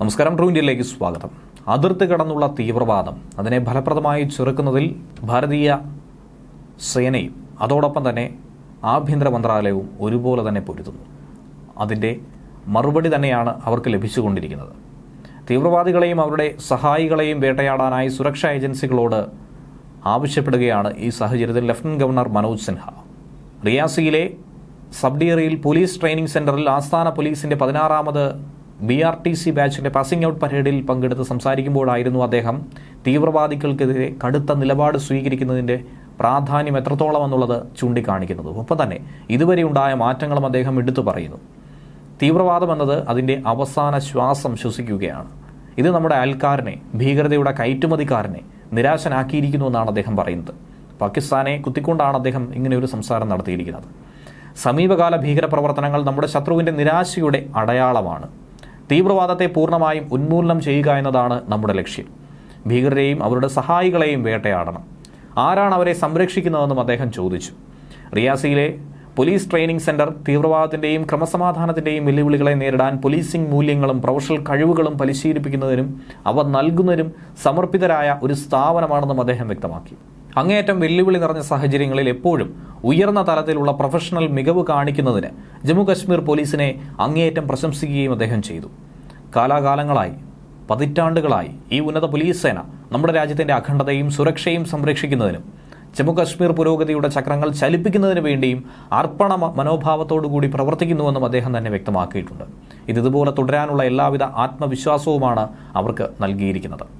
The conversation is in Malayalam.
നമസ്കാരം ട്രൂ ഇന്ത്യയിലേക്ക് സ്വാഗതം. അതിർത്തി കടന്നുള്ള തീവ്രവാദം അതിനെ ഫലപ്രദമായി ചെറുക്കുന്നതിൽ ഭാരതീയ സേനയും അതോടൊപ്പം തന്നെ ആഭ്യന്തര മന്ത്രാലയവും ഒരുപോലെ തന്നെ പൊരുതുന്നു. അതിന്റെ മറുപടി തന്നെയാണ് അവർക്ക് ലഭിച്ചുകൊണ്ടിരിക്കുന്നത്. തീവ്രവാദികളെയും അവരുടെ സഹായികളെയും വേട്ടയാടാനായി സുരക്ഷാ ഏജൻസികളോട് ആവശ്യപ്പെടുകയാണ് ഈ സാഹചര്യത്തിൽ ലഫ്റ്റനന്റ് ഗവർണർ മനോജ് സിൻഹ. റിയാസിയിലെ സബ്ഡിയറിയിൽ പോലീസ് ട്രെയിനിംഗ് സെന്ററിൽ ആസ്ഥാന പോലീസിന്റെ പതിനാറാമത് ബി ആർ ടി സി ബാച്ചിന്റെ പാസിംഗ് ഔട്ട് പരേഡിൽ പങ്കെടുത്ത് സംസാരിക്കുമ്പോഴായിരുന്നു അദ്ദേഹം തീവ്രവാദികൾക്കെതിരെ കടുത്ത നിലപാട് സ്വീകരിക്കുന്നതിന്റെ പ്രാധാന്യം എത്രത്തോളം എന്നുള്ളത് ചൂണ്ടിക്കാണിക്കുന്നത്. ഒപ്പം തന്നെ ഇതുവരെ ഉണ്ടായ മാറ്റങ്ങളും അദ്ദേഹം എടുത്തു പറയുന്നു. തീവ്രവാദം എന്നത് അതിന്റെ അവസാന ശ്വാസം ശ്വസിക്കുകയാണ്. ഇത് നമ്മുടെ അയൽക്കാരനെ ഭീകരതയുടെ കയറ്റുമതിക്കാരനെ നിരാശനാക്കിയിരിക്കുന്നു എന്നാണ് അദ്ദേഹം പറയുന്നത്. പാകിസ്ഥാനെ കുത്തിക്കൊണ്ടാണ് അദ്ദേഹം ഇങ്ങനെ ഒരു സംസാരം നടത്തിയിരിക്കുന്നത്. സമീപകാല ഭീകരപ്രവർത്തനങ്ങൾ നമ്മുടെ ശത്രുവിന്റെ നിരാശയുടെ അടയാളമാണ്. തീവ്രവാദത്തെ പൂർണമായും ഉന്മൂലനം ചെയ്യുക എന്നതാണ് നമ്മുടെ ലക്ഷ്യം. ഭീകരരെയും അവരുടെ സഹായികളെയും വേട്ടയാടണം. ആരാണ് അവരെ സംരക്ഷിക്കുന്നതെന്നും അദ്ദേഹം ചോദിച്ചു. റിയാസിയിലെ പോലീസ് ട്രെയിനിംഗ് സെന്റർ തീവ്രവാദത്തിന്റെയും ക്രമസമാധാനത്തിന്റെയും വെല്ലുവിളികളെ നേരിടാൻ പോലീസിംഗ് മൂല്യങ്ങളും പ്രൊഫഷണൽ കഴിവുകളും പരിശീലിപ്പിക്കുന്നതിനും അവ നൽകുന്നതിനും സമർപ്പിതരായ ഒരു സ്ഥാപനമാണെന്നും അദ്ദേഹം വ്യക്തമാക്കി. അങ്ങേയറ്റം വെല്ലുവിളി നിറഞ്ഞ സാഹചര്യങ്ങളിൽ എപ്പോഴും ഉയർന്ന തലത്തിലുള്ള പ്രൊഫഷണൽ മികവ് കാണിക്കുന്നതിന് ജമ്മു കശ്മീർ പോലീസിനെ അങ്ങേയറ്റം പ്രശംസിക്കുകയും അദ്ദേഹം ചെയ്തു. കാലാകാലങ്ങളായി പതിറ്റാണ്ടുകളായി ഈ ഉന്നത പോലീസ് സേന നമ്മുടെ രാജ്യത്തിന്റെ അഖണ്ഡതയും സുരക്ഷയും സംരക്ഷിക്കുന്നതിനും ജമ്മുകശ്മീർ പുരോഗതിയുടെ ചക്രങ്ങൾ ചലിപ്പിക്കുന്നതിന് വേണ്ടിയും അർപ്പണ മനോഭാവത്തോടുകൂടി പ്രവർത്തിക്കുന്നുവെന്നും അദ്ദേഹം തന്നെ വ്യക്തമാക്കിയിട്ടുണ്ട്. ഇത് ഇതുപോലെ തുടരാനുള്ള എല്ലാവിധ ആത്മവിശ്വാസവുമാണ് അവർക്ക് നൽകിയിരിക്കുന്നത്.